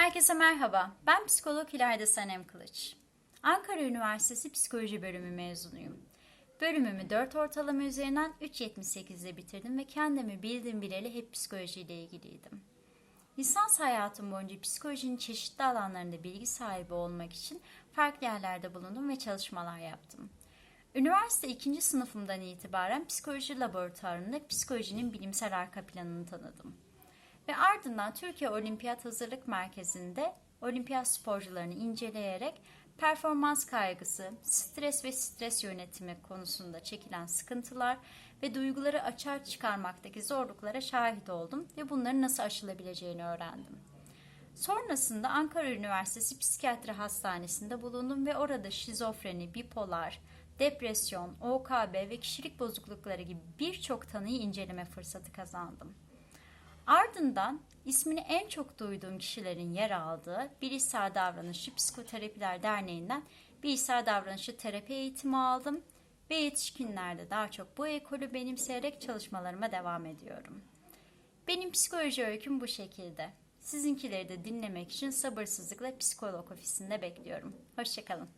Herkese merhaba. Ben psikolog İlayda Sanem Kılıç. Ankara Üniversitesi Psikoloji Bölümü mezunuyum. Bölümümü 4 ortalama üzerinden 3.78 ile bitirdim ve kendimi bildim bileli hep psikolojiyle ilgiliydim. Lisans hayatım boyunca psikolojinin çeşitli alanlarında bilgi sahibi olmak için farklı yerlerde bulundum ve çalışmalar yaptım. Üniversite ikinci sınıfımdan itibaren psikoloji laboratuvarında psikolojinin bilimsel arka planını tanıdım. Ve ardından Türkiye Olimpiyat Hazırlık Merkezi'nde olimpiyat sporcularını inceleyerek performans kaygısı, stres ve stres yönetimi konusunda çekilen sıkıntılar ve duyguları açığa çıkarmaktaki zorluklara şahit oldum ve bunların nasıl aşılabileceğini öğrendim. Sonrasında Ankara Üniversitesi Psikiyatri Hastanesi'nde bulundum ve orada şizofreni, bipolar, depresyon, OKB ve kişilik bozuklukları gibi birçok tanıyı inceleme fırsatı kazandım. Ardından ismini en çok duyduğum kişilerin yer aldığı Bilişsel Davranışçı Psikoterapiler Derneği'nden bilişsel davranışçı terapi eğitimi aldım ve yetişkinlerde daha çok bu ekolü benimseyerek çalışmalarıma devam ediyorum. Benim psikoloji öyküm bu şekilde. Sizinkileri de dinlemek için sabırsızlıkla psikolog ofisinde bekliyorum. Hoşçakalın.